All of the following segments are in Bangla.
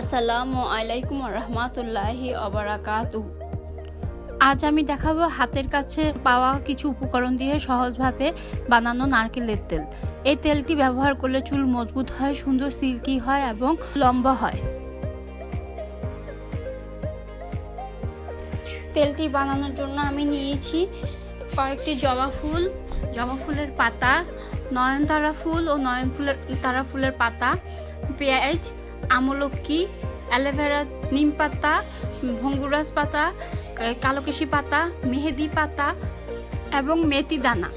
আসসালামু আলাইকুম রহমতুল্লাহি অবরাকাতু আজ আমি দেখাবো হাতের কাছে পাওয়া কিছু উপকরণ দিয়ে সহজভাবে বানানো নারকেলের তেল। এই তেলটি ব্যবহার করলে চুল মজবুত হয়, সুন্দর সিল্কি হয় এবং লম্বা হয়। তেলটি বানানোর জন্য আমি নিয়েছি কয়েকটি জবা ফুল, জবা ফুলের পাতা, নয়নতারা ফুল ও নয়ন ফুলের তারা ফুলের পাতা, পেঁয়াজ আমলকি, অ্যালোভেরা, নিম পাতা, ভঙ্গুরাজ পাতা কালোকেশি পাতা, মেহেদি পাতা এবং মেথি দানা।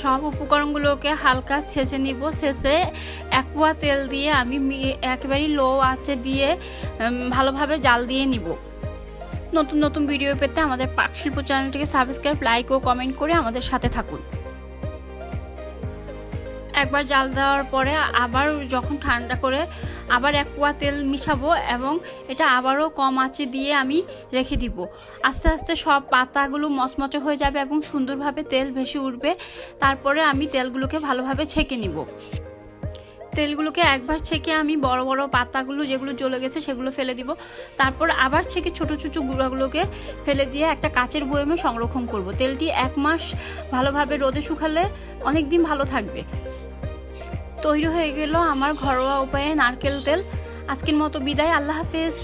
সব উপকরণগুলোকে হালকা ছেঁচে নিব, ছেঁচে এক পোয়া তেল দিয়ে আমি একেবারেই লো আঁচে দিয়ে ভালোভাবে জাল দিয়ে নিব। নতুন নতুন ভিডিও পেতে আমাদের পাক শিল্প চ্যানেলটিকে সাবস্ক্রাইব লাইক ও কমেন্ট করে আমাদের সাথে থাকুন। একবার জাল দেওয়ার পরে আবার যখন ঠান্ডা করে আবার এক পোয়া তেল মিশাবো এবং এটা আবারও কম আঁচে দিয়ে আমি রেখে দিব। আস্তে আস্তে সব পাতাগুলো মচমচে হয়ে যাবে এবং সুন্দরভাবে তেল ভেসে উঠবে। তারপরে আমি তেলগুলোকে ভালোভাবে ছেঁকে নিব। তেলগুলোকে একবার ছেঁকে আমি বড় বড় পাতাগুলো যেগুলো জ্বলে গেছে সেগুলো ফেলে দিব। তারপর আবার ছেঁকে ছোট ছোটো গুঁড়াগুলোকে ফেলে দিয়ে একটা কাচের বয়মে সংরক্ষণ করব। তেলটি এক মাস ভালোভাবে রোদে শুকালে অনেক দিন ভালো থাকবে। তৈরি হয়ে গেল আমার ঘরোয়া উপায়ে নারকেল তেল। আজকের মতো বিদায় আল্লাহ হাফেজ।